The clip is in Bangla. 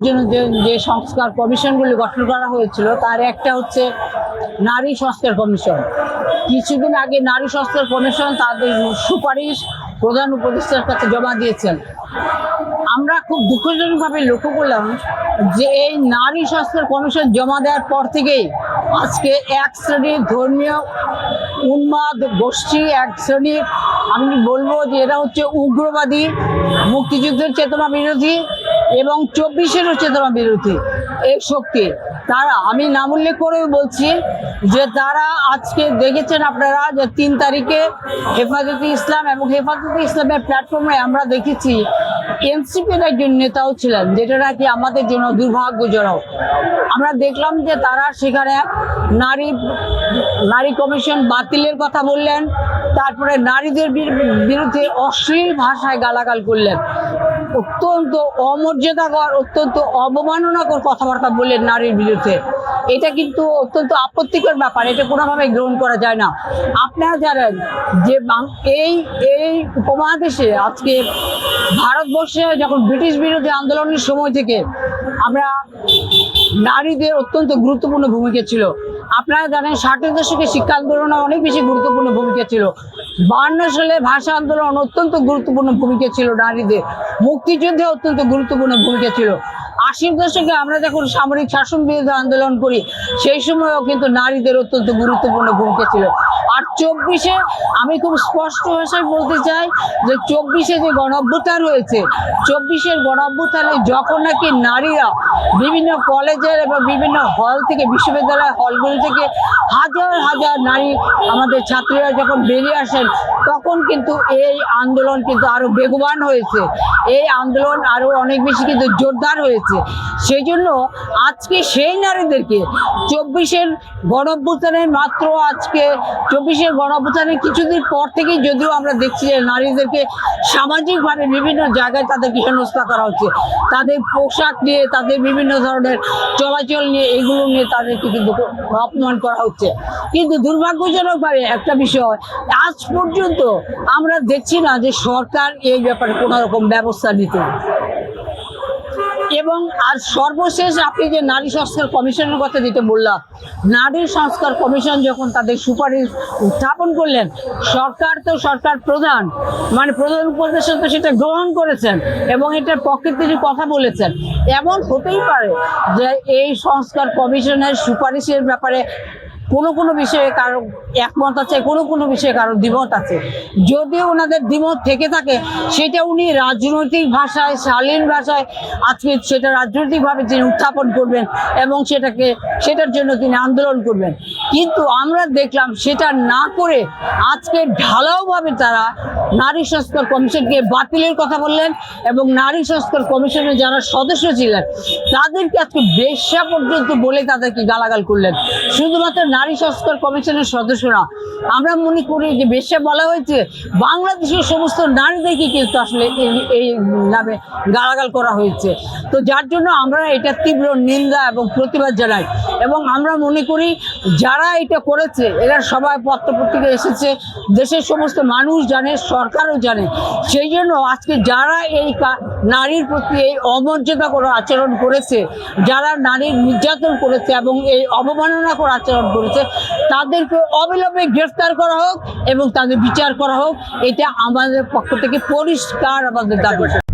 জন্য যে সংস্কার কমিশনগুলি গঠন করা হয়েছিল, তার একটা হচ্ছে নারী সংস্কার কমিশন। কিছুদিন আগে নারী সংস্কার কমিশন তাদের সুপারিশ প্রধান উপদেষ্টার কাছে জমা দিয়েছেন। আমরা খুব দুঃখজনকভাবে লক্ষ্য করলাম যে এই নারী সংস্কার কমিশন জমা দেওয়ার পর থেকেই আজকে এক শ্রেণির ধর্মীয় উন্মাদ গোষ্ঠী, এক শ্রেণির, আমি বলব যে এরা হচ্ছে উগ্রবাদী, মুক্তিযুদ্ধের চেতনা বিরোধী এবং চব্বিশেরও চেতনা বিরোধী এই শক্তি। তারা, আমি নাম উল্লেখ করে বলছি যে তারা আজকে দেখেছেন আপনারা যে তিন তারিখে হেফাজতে ইসলাম এবং হেফাজতে ইসলামের প্ল্যাটফর্মে আমরা দেখেছি এনসিপির একজন নেতাও ছিলেন, যেটা নাকি আমাদের জন্য দুর্ভাগ্যজনক। আমরা দেখলাম যে তারা সেখানে নারী নারী কমিশন বাতিলের কথা বললেন, তারপরে নারীদের বির- বিরুদ্ধে অশ্লীল ভাষায় গালাগাল করলেন। অত্যন্ত অমর্যাদাকর, অত্যন্ত অবমাননাকর কথাবার্তা বললেন নারীর বিরুদ্ধে। এটা কিন্তু অত্যন্ত আপত্তিকর ব্যাপার, এটা কোনোভাবে গ্রহণ করা যায় না। আপনারা জানেন যে এই এই উপমহাদেশে আজকে ভারতবর্ষে যখন ব্রিটিশ বিরোধী আন্দোলনের সময় থেকে আমরা নারীদের অত্যন্ত গুরুত্বপূর্ণ ভূমিকা ছিল। আপনারা জানেন ষাটের দশকে শিক্ষা আন্দোলনে অনেক বেশি গুরুত্বপূর্ণ ভূমিকা ছিল। বান্ন সালে ভাষা আন্দোলন অত্যন্ত গুরুত্বপূর্ণ ভূমিকা ছিল নারীদের। মুক্তিযুদ্ধে অত্যন্ত গুরুত্বপূর্ণ ভূমিকা ছিল। আশির দশকে আমরা যখন সামরিক শাসন বিরোধী আন্দোলন করি, সেই সময়ও কিন্তু নারীদের অত্যন্ত গুরুত্বপূর্ণ ভূমিকা ছিল। আর চব্বিশে আমি খুব স্পষ্ট ভাষায় বলতে চাই যে চব্বিশে যে গণ রয়েছে হয়েছে চব্বিশের গণ অভ্যুত্থানে যখন নাকি নারীরা বিভিন্ন কলেজের এবং বিভিন্ন হল থেকে, বিশ্ববিদ্যালয় হলগুলি থেকে হাজার হাজার নারী আমাদের ছাত্রীরা যখন বেরিয়ে আসেন তখন কিন্তু এই আন্দোলন কিন্তু আরও বেগবান হয়েছে। এই আন্দোলন আরও অনেক বেশি কিন্তু জোরদার হয়েছে। সেই জন্য আজকে সেই নারীদেরকে চব্বিশের গণঅভ্যুত্থানের মাত্র আজকে চব্বিশের গণঅভ্যুত্থানের কিছুদিন পর থেকেই যদিও আমরা দেখছি যে নারীদেরকে সামাজিকভাবে বিভিন্ন জায়গায় তাদেরকে হেনস্থা করা হচ্ছে। তাদের পোশাক নিয়ে, তাদের বিভিন্ন ধরনের চলাচল নিয়ে, এগুলো নিয়ে তাদেরকে কিন্তু অপমান করা হচ্ছে। কিন্তু দুর্ভাগ্যজনকভাবে একটা বিষয়, আজ পর্যন্ত আমরা দেখছি না যে সরকার এই ব্যাপারে কোনো রকম ব্যবস্থা নিতে। এবং আর সর্বশেষ আপনি যে নারী সংস্কার কমিশনের কথা যেটা বললাম, নারী সংস্কার কমিশন যখন তাদের সুপারিশ উত্থাপন করলেন, সরকার তো সরকার প্রধান মানে প্রধান উপদেষ্টা তো সেটা গ্রহণ করেছেন এবং এটার পক্ষে তিনি কথা বলেছেন। এমন হতেই পারে যে এই সংস্কার কমিশনের সুপারিশের ব্যাপারে কোনো কোনো বিষয়ে কারও একমত আছে, কোনো কোনো বিষয়ে কারও দ্বিমত আছে। যদিও ওনাদের দ্বিমত থেকে থাকে, সেটা উনি রাজনৈতিক ভাষায়, শালীন ভাষায়, আজকে সেটা রাজনৈতিকভাবে তিনি উত্থাপন করবেন এবং সেটাকে, সেটার জন্য তিনি আন্দোলন করবেন। কিন্তু আমরা দেখলাম সেটা না করে আজকে ঢালাওভাবে তারা নারী সংস্কার কমিশনকে বাতিলের কথা বললেন এবং নারী সংস্কার কমিশনের যারা সদস্য ছিলেন, তাদেরকে আজকে বেশ্যা পর্যন্ত বলে তাদেরকে গালাগাল করলেন। শুধুমাত্র নারী সংস্কার কমিশনের সদস্যরা। আমরা মনে করি যে বেশে বলা হয়েছে, বাংলাদেশের সমস্ত নারীদেরকে কিন্তু আসলে এই- এই নামে গালাগাল করা হয়েছে। তো যার জন্য আমরা এটা তীব্র নিন্দা এবং প্রতিবাদ জানাই। এবং আমরা মনে করি যারা এটা করেছে, এরা সবাই পত্রপত্রিকা এসেছে, দেশের সমস্ত মানুষ জানে, সরকারও জানে। সেই জন্য আজকে যারা এই নারীর প্রতি এই অমর্যাদা করে আচরণ করেছে, যারা নারীর নির্যাতন করেছে এবং এই অবমাননা করে আচরণ করেছে, তাদেরকে অবিলম্বে গ্রেফতার করা হোক এবং তাদের বিচার করা হোক, এটা আমাদের পক্ষ থেকে পরিষ্কার আমাদের দাবি।